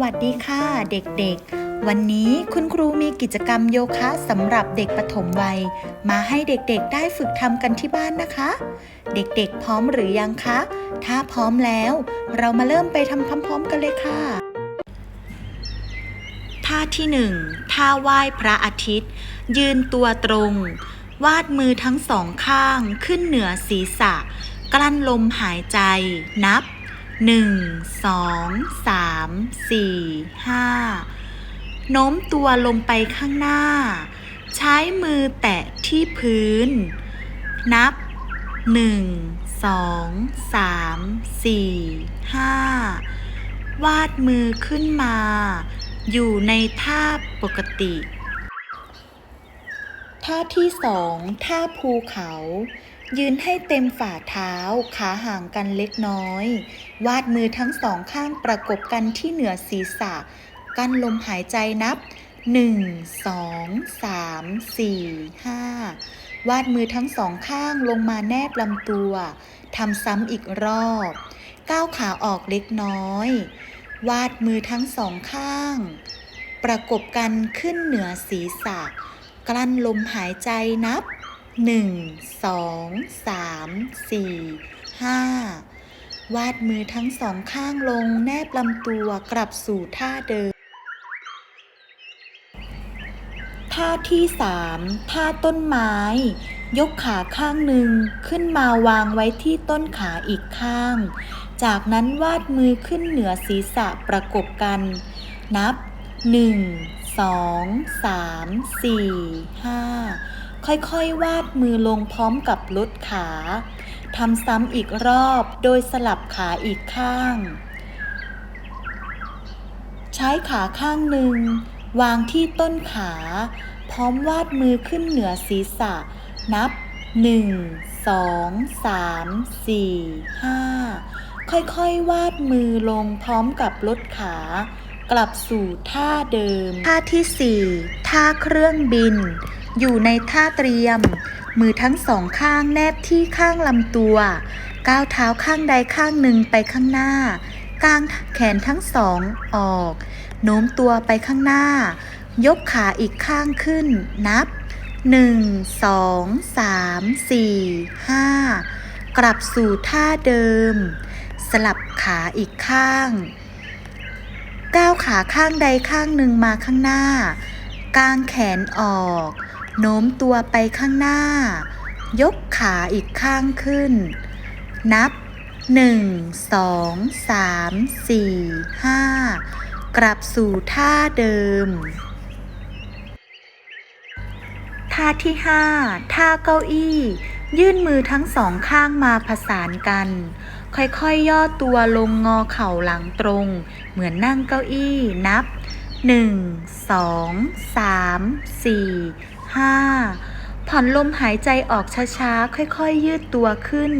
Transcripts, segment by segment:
วัสดีค่ะเด็กๆ วันนี้คุณครูมีกิจกรรมโยคะสำหรับเด็กปฐมวัย มาให้เด็กๆได้ฝึกทำกันที่บ้านนะคะ เด็กๆพร้อมหรือยังคะ ถ้าพร้อมแล้ว เรามาเริ่มไปทำพร้อมๆกันเลยค่ะ ท่าที่หนึ่งท่าไหว้พระอาทิตย์ ยืนตัวตรง วาดมือทั้งสองข้างขึ้นเหนือศีรษะ กลั้นลมหายใจนับ หนึ่งสองสามสี่ห้าโน้มตัวลงไปข้างหน้า ใช้มือแตะที่พื้น นับหนึ่งสองสามสี่ห้าวาดมือขึ้นมา อยู่ในท่าปกติท่าที่สองท่าภูเขา ยืนให้เต็มฝ่าเท้าขาห่างกันเล็กน้อย วาดมือทั้งสองข้างประกบกันที่เหนือศีรษะ กั้นลมหายใจนับ 1 2 3 4 5 วาดมือทั้งสองข้างลงมาแนบลำตัวทำซ้ำอีกรอบ ก้าวขาออกเล็กน้อย วาดมือทั้งสองข้าง ประกบกันขึ้นเหนือศีรษะ กลั้นลมหายใจนับ 1 2 3 4 5 วาดมือทั้งสองข้างลงแนบลำตัวกลับสู่ท่าเดิม ท่าที่สามท่าต้นไม้ ยกขาข้างหนึ่งขึ้นมาวางไว้ที่ต้นขาอีกข้าง จากนั้นวาดมือขึ้นเหนือศีรษะประกบกัน นับ 1 2 3 4 5 ค่อยๆ วาดมือลงพร้อมกับลดขา ทำซ้ำอีกรอบโดยสลับขาอีกข้าง ใช้ขาข้างหนึ่ง วางที่ต้นขา พร้อมวาดมือขึ้นเหนือศีรษะ นับ 1 2 3 4 5 ค่อยๆ วาดมือลงพร้อมกับลดขา กลับสู่ท่าเดิม ท่าที่ 4 ท่าเครื่องบิน อยู่ในท่าเตรียม มือทั้งสองข้างแนบที่ข้างลำตัว ก้าวเท้าข้างใดข้างหนึ่งไปข้างหน้ากางแขนทั้งสองออก โน้มตัวไปข้างหน้า ยกขาอีกข้างขึ้น นับ 1 2 3 4 5 กลับสู่ท่าเดิม สลับขาอีกข้าง ก้าวขาข้างใดข้างหนึ่งมาข้างหน้า กางแขนออก โน้มตัวไปข้างหน้า ยกขาอีกข้างขึ้น นับ 1 2 3 4 5 กลับสู่ท่าเดิม ท่าที่ 5 ท่าเก้าอี้ ยื่นมือทั้งสองข้างมาผสานกัน ค่อยๆย่อตัวลงงอเข่าหลังตรง เหมือนนั่งเก้าอี้นับ1 2 3 4 5 ผ่อนลมหายใจออกช้าๆ ค่อยๆ ยืดตัวขึ้น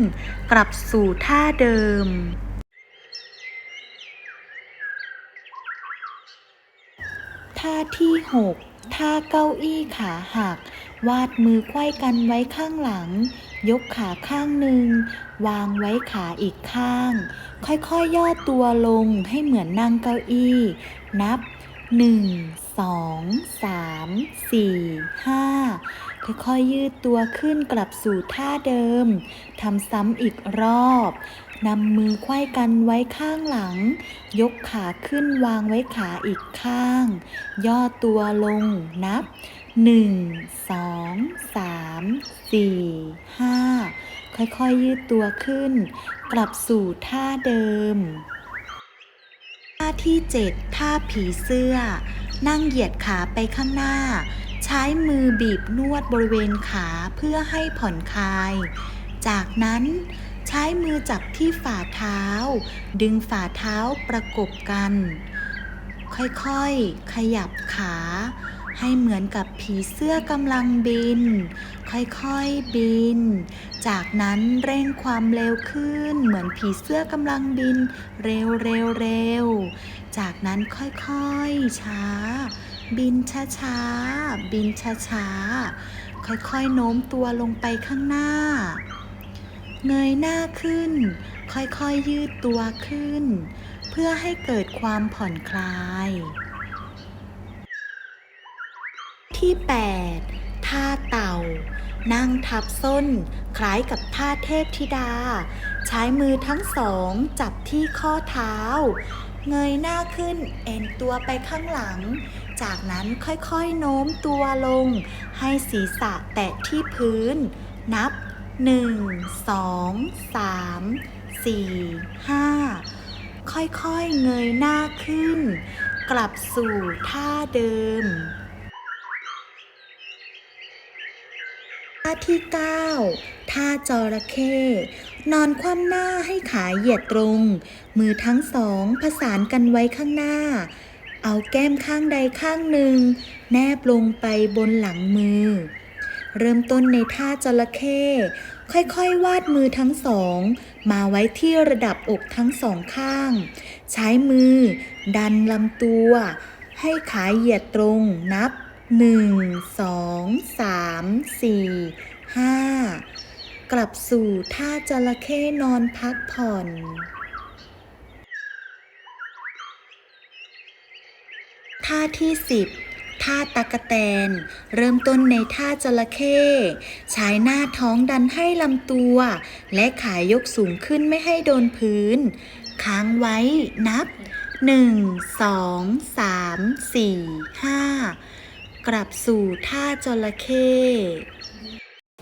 กลับสู่ท่าเดิม ท่าที่ 6 ท่าเก้าอี้ขาหัก วาดมือไขว้กันไว้ข้างหลัง ยกขาข้างหนึ่ง วางไว้ขาอีกข้าง ค่อยๆ ย่อตัวลงให้เหมือนนั่งเก้าอี้ นับ1 2 3 4 5ค่อยๆยืดตัวขึ้นกลับสู่ท่าเดิมทำซ้ำอีกรอบนำมือไขว้กันไว้ข้างหลัง ยกขาขึ้นวางไว้ขาอีกข้าง ย่อตัวลงนับ 1 2 3 4 5 ค่อยๆยืดตัวขึ้น กลับสู่ท่าเดิม ที่ 7 ท่าผีเสื้อ นั่งเหยียดขาไปข้างหน้า ใช้มือบีบนวดบริเวณขาเพื่อให้ผ่อนคลาย จากนั้นใช้มือจับที่ฝ่าเท้า ดึงฝ่าเท้าประกบกัน ค่อยๆ ขยับขา ให้เหมือนกับผีเสื้อกำลังบิน ค่อยๆบิน จากนั้นเร่งความเร็วขึ้น เหมือนผีเสื้อกำลังบิน เร็วเร็วเร็วจากนั้นค่อยๆช้า บินช้าๆบินช้าๆค่อยๆโน้มตัวลงไปข้างหน้า เงยหน้าขึ้น ค่อยๆยืดตัวขึ้น เพื่อให้เกิดความผ่อนคลาย ที่ 8 ท่าเต่า นั่งทับส้น คล้ายกับท่าเทพธิดา ใช้มือทั้งสอง จับที่ข้อเท้า เงยหน้าขึ้น เอ็นตัวไปข้างหลัง จากนั้นค่อยๆโน้มตัวลง ให้ศีรษะแตะที่พื้น นับ 1 2 3 4 5 ค่อยๆเงยหน้าขึ้น กลับสู่ท่าเดิม ท่าที่ 9 ท่าจระเข้ นอนคว่ำหน้าให้ขาเหยียดตรง มือทั้งสองผสานกันไว้ข้างหน้า เอาแก้มข้างใดข้างหนึ่ง แนบลงไปบนหลังมือ เริ่มต้นในท่าจระเข้ ค่อยๆ วาดมือทั้งสอง มาไว้ที่ระดับอกทั้งสองข้าง ใช้มือ ดันลำตัว ให้ขาเหยียดตรงนับ 1 2 3 4 5กลับสู่ท่าจระเข้นอนพักผ่อนท่าที่10ท่าตะกะแตน เริ่มต้นในท่าจระเข้ใช้หน้าท้องดันให้ลำตัว และขายกสูงขึ้นไม่ให้โดนพื้น ค้างไว้นับ1 2 3 4 5 กลับสู่ท่าจระเข้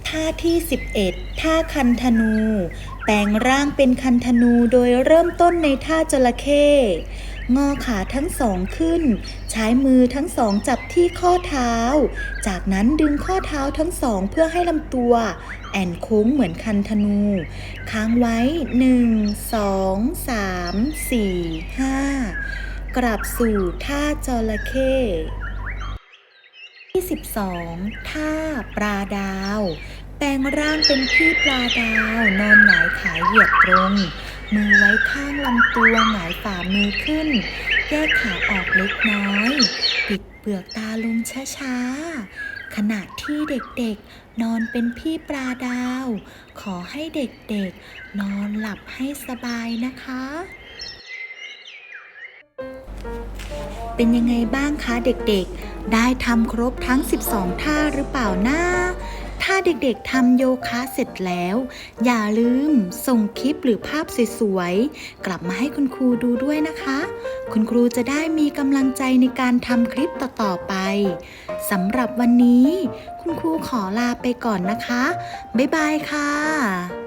ท่าที่ 11 ท่าคันธนู แปลงร่างเป็นคันธนูโดยเริ่มต้นในท่าจระเข้งอขาทั้งสองขึ้น ใช้มือทั้งสองจับที่ข้อเท้า จากนั้นดึงข้อเท้าทั้งสองเพื่อให้ลำตัว แอนโค้งเหมือนคันธนู ค้างไว้ 1 2 3 4 5 กลับสู่ท่าจระเข้ ที่ 12 ท่าปลาดาว แปลงร่างเป็นพี่ปลาดาว นอนหงายขาเหยียดตรง มือไว้ข้างลำตัวหงายฝ่ามือขึ้น แยกขาออกเล็กน้อย ปิดเปลือกตาลงช้าๆ ขณะที่เด็กๆ นอนเป็นพี่ปลาดาว ขอให้เด็กๆ นอนหลับให้สบายนะคะ เป็นยังไงบ้างคะเด็กๆ ได้ทำครบทั้ง 12 ท่าหรือเปล่านะ ถ้าเด็กๆทำโยคะเสร็จแล้ว อย่าลืมส่งคลิปหรือภาพสวยๆ กลับมาให้คุณครูดูด้วยนะคะ คุณครูจะได้มีกำลังใจในการทำคลิปต่อๆไปสำหรับวันนี้ คุณครูขอลาไปก่อนนะคะ บ๊ายบายค่ะ